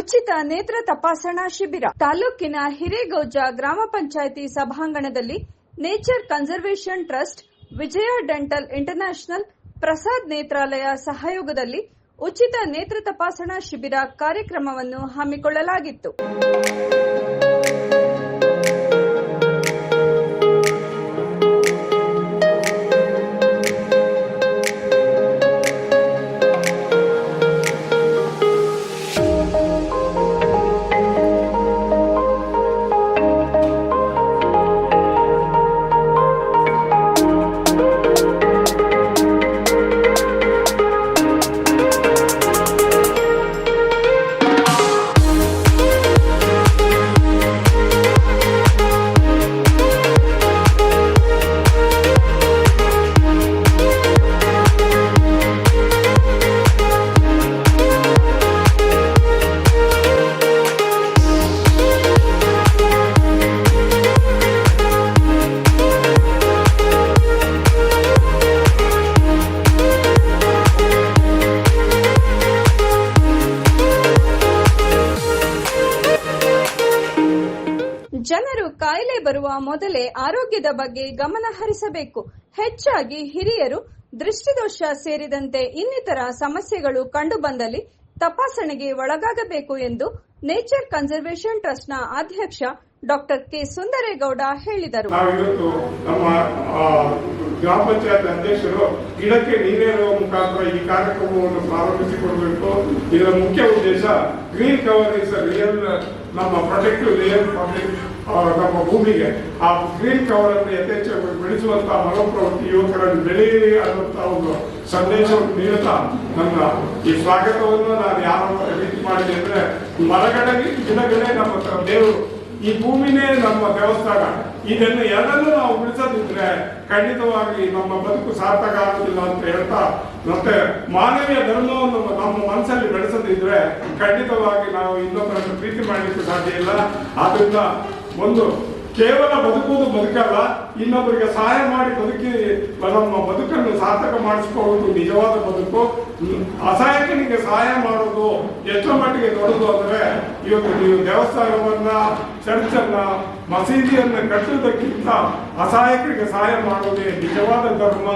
ಉಚಿತ ನೇತ್ರ ತಪಾಸಣಾ ಶಿಬಿರ. ತಾಲೂಕಿನ ಹಿರೇಗೌಜ ಗ್ರಾಮ ಪಂಚಾಯಿತಿ ಸಭಾಂಗಣದಲ್ಲಿ nature conservation trust, Vijaya dental international, Prasad Netralaya ಸಹಯೋಗದಲ್ಲಿ ಉಚಿತ ನೇತ್ರ ತಪಾಸಣಾ ಶಿಬಿರ ಕಾರ್ಯಕ್ರಮವನ್ನು ಹಮ್ಮಿಕೊಳ್ಳಲಾಗಿತ್ತು. ಜನರು ಕಾಯಿಲೆ ಬರುವ ಮೊದಲೇ ಆರೋಗ್ಯದ ಬಗ್ಗೆ ಗಮನ ಹರಿಸಬೇಕು. ಹೆಚ್ಚಾಗಿ ಹಿರಿಯರು ದೃಷ್ಟಿದೋಷ ಸೇರಿದಂತೆ ಇನ್ನಿತರ ಸಮಸ್ಯೆಗಳು ಕಂಡುಬಂದಲ್ಲಿ ತಪಾಸಣೆಗೆ ಒಳಗಾಗಬೇಕು ಎಂದು ನೇಚರ್ ಕನ್ಸರ್ವೇಷನ್ ಟ್ರಸ್ಟ್ನ ಅಧ್ಯಕ್ಷ ಡಾಕ್ಟರ್ ಕೆ. ಸುಂದರೇಗೌಡ ಹೇಳಿದರು. ಗ್ರಾಮ ಪಂಚಾಯತ್ ಅಧ್ಯಕ್ಷರು ಗಿಡಕ್ಕೆ ನೀರೇರುವ ಮುಖಾಂತರ ಈ ಕಾರ್ಯಕ್ರಮವನ್ನು ಪ್ರಾರಂಭಿಸಿಕೊಡಬೇಕು. ಇದರ ಮುಖ್ಯ ಉದ್ದೇಶ ಗ್ರೀನ್ ಕವರ್ ಇಸ್ ರಿಯಲ್, ನಮ್ಮ ಪ್ರೊಟೆಕ್ಟಿವ್ ಲೇಯರ್ ಪಬ್ಲಿಕ್ ನಮ್ಮ ಭೂಮಿಗೆ. ಆ ಗ್ರೀನ್ ಕವರ್ ಅನ್ನು ಯಥೇಚ್ಛ ಬೆಳೆಸುವಂತಹ ಮನೋಪ್ರವೃತ್ತಿ ಯುವಕರನ್ನು ಬೆಳೆಯಿರಿ ಅನ್ನುವಂತಹ ಒಂದು ಸಂದೇಶವನ್ನು ನೀಡುತ್ತಾ ನನ್ನ ಈ ಸ್ವಾಗತವನ್ನು ನಾನು ಯಾವ ರೀತಿ ಮಾಡಿದೆ ಅಂದ್ರೆ ಮರಗಳಲ್ಲಿ ದಿನಗಳೇ ನಮ್ಮ ದೇವರು ಈ ಭೂಮಿನೇ ನಮ್ಮ ದೇವಸ್ಥಾನ. ಇದನ್ನು ಎರಡನ್ನೂ ನಾವು ಉಳಿಸದಿದ್ರೆ ಖಂಡಿತವಾಗಿ ನಮ್ಮ ಬದುಕು ಸಾರ್ಥಕ ಆಗುದಿಲ್ಲ ಅಂತ ಹೇಳ್ತಾ, ಮತ್ತೆ ಮಾನವೀಯ ಧರ್ಮವನ್ನು ನಮ್ಮ ಮನಸ್ಸಲ್ಲಿ ಬೆಳೆಸದಿದ್ರೆ ಖಂಡಿತವಾಗಿ ನಾವು ಇನ್ನೊಬ್ಬರನ್ನು ಪ್ರೀತಿ ಮಾಡಲಿಕ್ಕೆ ಸಾಧ್ಯ ಇಲ್ಲ. ಆದ್ರಿಂದ ಒಂದು ಕೇವಲ ಬದುಕುವುದು ಬದುಕಲ್ಲ ಇನ್ನೊಬ್ಬರಿಗೆ ಸಹಾಯ ಮಾಡಿ ಬದುಕಿ, ನಮ್ಮ ಬದುಕನ್ನು ಸಾರ್ಥಕ ಮಾಡಿಸ್ಕೊಳ್ಳೋದು ನಿಜವಾದ ಬದುಕು. ಅಸಹಾಯಕನಿಗೆ ಸಹಾಯ ಮಾಡೋದು ಎಷ್ಟು ಮಟ್ಟಿಗೆ ದೊಡ್ಡದು ಅಂದರೆ ಇವತ್ತು ನೀವು ದೇವಸ್ಥಾನವನ್ನ, ಚರ್ಚನ್ನ, ಮಸೀದಿಯನ್ನ ಕಟ್ಟುವುದಕ್ಕಿಂತ ಅಸಹಾಯಕರಿಗೆ ಸಹಾಯ ಮಾಡೋದೇ ನಿಜವಾದ ಧರ್ಮ,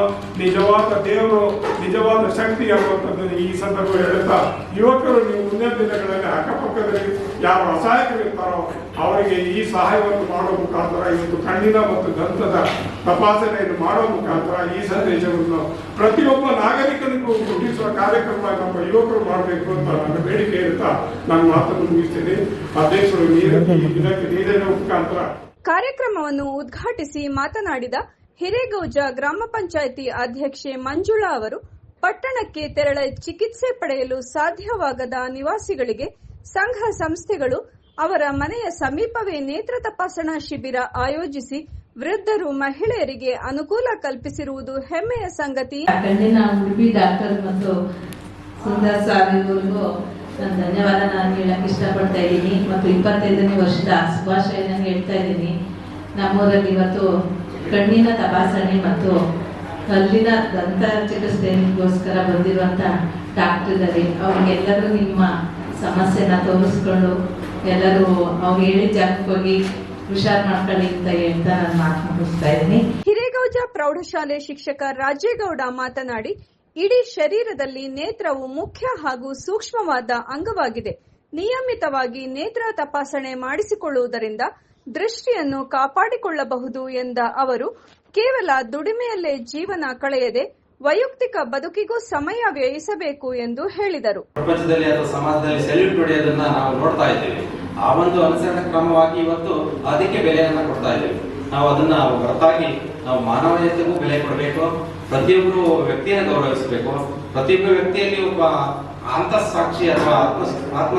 ನಿಜವಾದ ದೇವರು, ನಿಜವಾದ ಶಕ್ತಿ ಅನ್ನುವಂಥದ್ದನ್ನು ಈ ಸಂದರ್ಭ ಹೇಳುತ್ತಾ ಯುವಕರು ನೀವು ಮುಂದಿನ ದಿನಗಳಲ್ಲಿ ಅಕ್ಕಪಕ್ಕದಲ್ಲಿ ಯಾರು ಅಸಹಾಯಕರಿರ್ತಾರೋ, ಅವರಿಗೆ ಈ ಸಹಾಯವನ್ನು ಮಾಡುವ ಮುಖಾಂತರ ಇವತ್ತು ಕಣ್ಣಿನ ಮತ್ತು ದಂತದ ತಪಾಸಣೆಯನ್ನು ಮಾಡುವ ಮುಖಾಂತರ ಈ ಸಂದೇಶವನ್ನು ಪ್ರತಿಯೊಬ್ಬ ನಾಗರಿಕನಿಗೂ ಮುಟ್ಟಿಸುವ ಕಾರ್ಯಕ್ರಮ ನಮ್ಮ ಯುವಕರು ಮಾಡಬೇಕು ಅಂತ ನನ್ನ ಬೇಡಿಕೆ ಇರುತ್ತಾ ನಾನು ಮಾತನ್ನು ಮುಗಿಸ್ತೇನೆ. ಅಧ್ಯಕ್ಷರು ಇದಕ್ಕೆ ನೀಡಿದ ಮುಖಾಂತರ. ಕಾರ್ಯಕ್ರಮವನ್ನು ಉದ್ಘಾಟಿಸಿ ಮಾತನಾಡಿದ ಹಿರೇಗೌಜ ಗ್ರಾಮ ಪಂಚಾಯಿತಿ ಅಧ್ಯಕ್ಷೆ ಮಂಜುಳಾ ಅವರು, ಪಟ್ಟಣಕ್ಕೆ ತೆರಳ ಚಿಕಿತ್ಸೆ ಪಡೆಯಲು ಸಾಧ್ಯವಾಗದ ನಿವಾಸಿಗಳಿಗೆ ಸಂಘ ಸಂಸ್ಥೆಗಳು ಅವರ ಮನೆಯ ಸಮೀಪವೇ ನೇತ್ರ ತಪಾಸಣಾ ಶಿಬಿರ ಆಯೋಜಿಸಿ ವೃದ್ಧರು ಮಹಿಳೆಯರಿಗೆ ಅನುಕೂಲ ಕಲ್ಪಿಸಿರುವುದು ಹೆಮ್ಮೆಯ ಸಂಗತಿ. ಕಣ್ಣಿನ ಉಡುಪಿ ಡಾಕ್ಟರ್ ಮತ್ತು ಸುಂದರ್ ಸರ್ ಇವರಿಗೂ ನಾನು ಧನ್ಯವಾದ ನಾನು ಹೇಳಕ್ಕೆ ಇಷ್ಟಪಡ್ತಾ ಇದ್ದೀನಿ. ಮತ್ತು ಇಪ್ಪತ್ತೈದನೇ ವರ್ಷದ ಶುಭಾಶಯನ ಹೇಳ್ತಾ ಇದ್ದೀನಿ. ನಮ್ಮೂರಲ್ಲಿ ಇವತ್ತು ಕಣ್ಣಿನ ತಪಾಸಣೆ ಮತ್ತು ಕಲ್ಲಿನ ದಂತ ಚಿಕಿತ್ಸೆಗೋಸ್ಕರ ಬಂದಿರುವಂತ ಡಾಕ್ಟರ್ ಅವ್ರಿಗೆಲ್ಲರೂ ನಿಮ್ಮ ಸಮಸ್ಯೆನ ತೋರಿಸ್ಕೊಂಡು ಎಲ್ಲರೂ ಅವ್ರು ಹೇಳಿದ ಜಾಗಕ್ಕೆ ಹೋಗಿ ಹುಷಾರ್ ಮಾಡ್ಕೊಳ್ಳಿ ಅಂತ ಹೇಳ್ತಾ ನಾನು ಮಾತು ಮುಗಿಸ್ತಾ ಇದ್ದೀನಿ. ಹಿರೇಗೌಜ ಪ್ರೌಢಶಾಲೆ ಶಿಕ್ಷಕ ರಾಜೇಗೌಡ ಮಾತನಾಡಿ ಇಡೀ ಶರೀರದಲ್ಲಿ ನೇತ್ರವು ಮುಖ್ಯ ಹಾಗೂ ಸೂಕ್ಷ್ಮವಾದ ಅಂಗವಾಗಿದೆ. ನಿಯಮಿತವಾಗಿ ನೇತ್ರ ತಪಾಸಣೆ ಮಾಡಿಸಿಕೊಳ್ಳುವುದರಿಂದ ದೃಷ್ಟಿಯನ್ನು ಕಾಪಾಡಿಕೊಳ್ಳಬಹುದು ಎಂದ ಅವರು ಕೇವಲ ದುಡಿಮೆಯಲ್ಲೇ ಜೀವನ ಕಳೆಯದೆ ವೈಯಕ್ತಿಕ ಬದುಕಿಗೂ ಸಮಯ ವ್ಯಯಿಸಬೇಕು ಎಂದು ಹೇಳಿದರು. ಪ್ರಪಂಚದಲ್ಲಿ ಅಥವಾ ಸಮಾಜದಲ್ಲಿ ಸೆಲ್ಯೂಟ್ ಹೊಡೆಯೋದನ್ನ ನಾವು ನೋಡ್ತಾ ಇದ್ದೇವೆ. ಆ ಒಂದು ಅನುಸರಣ ಕ್ರಮವಾಗಿ ಇವತ್ತು ಅದಕ್ಕೆ ಬೆಲೆಯನ್ನ ಕೊಡ್ತಾ ಇದ್ದೀವಿ. ನಾವು ಅದನ್ನ ಹೊರತಾಗಿ ನಾವು ಮಾನವೀಯತೆಗೂ ಬೆಲೆ ಕೊಡಬೇಕು ಪ್ರತಿಯೊಬ್ಬರು ವ್ಯಕ್ತಿಯನ್ನು ಗೌರವಿಸಬೇಕು. ಪ್ರತಿಯೊಬ್ಬ ವ್ಯಕ್ತಿಯಲ್ಲಿ ಒಬ್ಬ ಅಂತಃಸಾಕ್ಷಿ ಅಥವಾ ಆತ್ಮ ಆತ್ಮ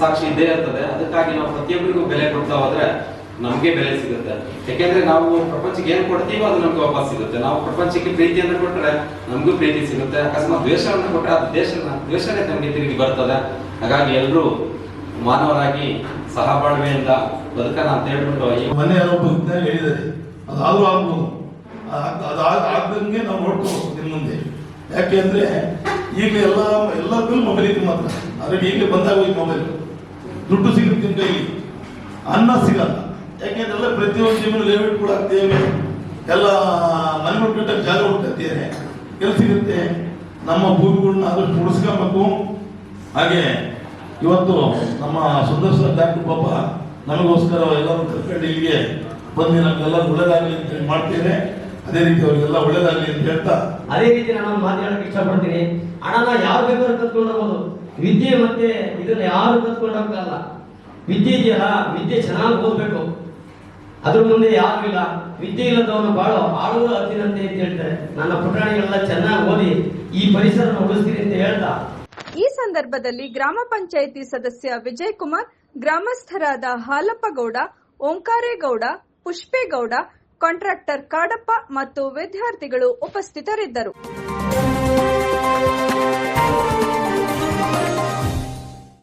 ಸಾಕ್ಷಿ ಇದ್ದೇ ಇರ್ತದೆ. ಅದಕ್ಕಾಗಿ ನಾವು ಪ್ರತಿಯೊಬ್ಬರಿಗೂ ಬೆಲೆ ಕೊಡ್ತಾ ಹೋದ್ರೆ ನಮಗೆ ಬೆಲೆ ಸಿಗುತ್ತೆ. ಯಾಕೆಂದ್ರೆ ನಾವು ಪ್ರಪಂಚಕ್ಕೆ ಏನು ಕೊಡ್ತೀವೋ ಅದು ನಮ್ಗೆ ವಾಪಸ್ ಸಿಗುತ್ತೆ. ನಾವು ಪ್ರಪಂಚಕ್ಕೆ ಪ್ರೀತಿಯನ್ನು ಕೊಟ್ಟರೆ ನಮಗೂ ಪ್ರೀತಿ ಸಿಗುತ್ತೆ. ಅಕಸ್ಮಾತ್ ದ್ವೇಷವನ್ನು ಕೊಟ್ಟರೆ ಅದು ದೇಶ ದ್ವೇಷನೇ ನಮಗೆ ತಿರುಗಿ ಬರ್ತದೆ. ಹಾಗಾಗಿ ಎಲ್ಲರೂ ಮಾನವರಾಗಿ ಸಹಬಾಳ್ವೆಯಿಂದ ಬದುಕನ ಅಂತ ಹೇಳ್ಬಿಟ್ಟು ಮನೆ ಆರೋಪ ಅಂತ ಹೇಳಿದ್ದಾರೆ. ಅದಾದ್ರೂ ಆಗ್ಬೋದು. ಅದ್- ಅದಾದ ಆಗ್ದಂಗೆ ನಾವು ನೋಡ್ಕೋಬೇಕು ನಿಮ್ಮ ಮುಂದೆ. ಯಾಕೆ ಅಂದ್ರೆ ಈಗ ಎಲ್ಲ ಎಲ್ಲರಿಗೂ ಮೊಬೈಲ್ ಇತ್ತು ಮಾತ್ರ. ಆದ್ರೆ ಬಂದಾಗ ಹೋಗಿ ಮೊಬೈಲ್ ದುಡ್ಡು ಸಿಗುತ್ತೆ ನಿಮ್ ಕೈಗೆ ಅನ್ನ ಸಿಗಲ್ಲ. ಯಾಕೆಂದ್ರೆ ಪ್ರತಿಯೊಂದು ಜೀವನ ಲೇಔಟ್ ಕೂಡ ಆಗ್ತೇವೆ ಎಲ್ಲ ಮನೆ ಕಟ್ಟಕ್ಕೆ ಜಾಗ ಹುಡುಕತ್ತೇವೆ ಎಲ್ಲಿ ಸಿಗುತ್ತೆ. ನಮ್ಮ ಭೂಮಿಗಳನ್ನ ಆದಷ್ಟು ಉಳಿಸ್ಕೊಬೇಕು. ಹಾಗೆ ಇವತ್ತು ನಮ್ಮ ಸುಂದರ್ ಡಾಕ್ಟರ್ ಪಾಪ ನಮಗೋಸ್ಕರ ಎಲ್ಲರೂ ಕರ್ಕೊಂಡು ಇಲ್ಲಿಗೆ ಬಂದು ನಮಗೆಲ್ಲ ಒಳ್ಳೇದಾಗಲಿ ಅಂತ ಹೇಳಿ ಮಾಡ್ತೇನೆ. ಅದೇ ರೀತಿ ಅವರಿಗೆಲ್ಲ ಒಳ್ಳೇದಾಗಲಿ ಅಂತ ಹೇಳ್ತಾ. ಅದೇ ರೀತಿ ನಾನು ಮಾತು ಇಷ್ಟಪಡ್ತೀನಿ. ಹಣನ ಯಾರು ಬೇಕಾದ್ರೂ ಕತ್ಕೊಂಡು ಹೋಗೋದು ವಿದ್ಯೆ ಮತ್ತೆ ಇದನ್ನ ಯಾರು ಕತ್ಕೊಂಡು ವಿದ್ಯೆ ಇದೆಯಲ್ಲ, ವಿದ್ಯೆ ಚೆನ್ನಾಗಿ ಓದಬೇಕು. ಅದ್ರ ಮುಂದೆ ಯಾರು ಇಲ್ಲ. ವಿದ್ಯೆ ಇಲ್ಲದವನು ಬಹಳ ಆಳುವ ಹತ್ತಿರಂತೆ ಅಂತ ಹೇಳ್ತಾರೆ. ನನ್ನ ಪುಟಾಣಿಗಳೆಲ್ಲ ಚೆನ್ನಾಗಿ ಓದಿ ಈ ಪರಿಸರನ ಉಳಿಸ್ತೀನಿ ಅಂತ ಹೇಳ್ತಾ. ಈ ಸಂದರ್ಭದಲ್ಲಿ ಗ್ರಾಮ ಪಂಚಾಯಿತಿ ಸದಸ್ಯ ವಿಜಯ್ ಕುಮಾರ್ ಗ್ರಾಮಸ್ಥರಾದ ಹಾಲಪ್ಪಗೌಡ, ಓಂಕಾರೇಗೌಡ, ಪುಷ್ಪೇಗೌಡ, ಕಾಂಟ್ರಾಕ್ಟರ್ ಕಾಡಪ್ಪ ಮತ್ತು ವಿದ್ಯಾರ್ಥಿಗಳು ಉಪಸ್ಥಿತರಿದ್ದರು.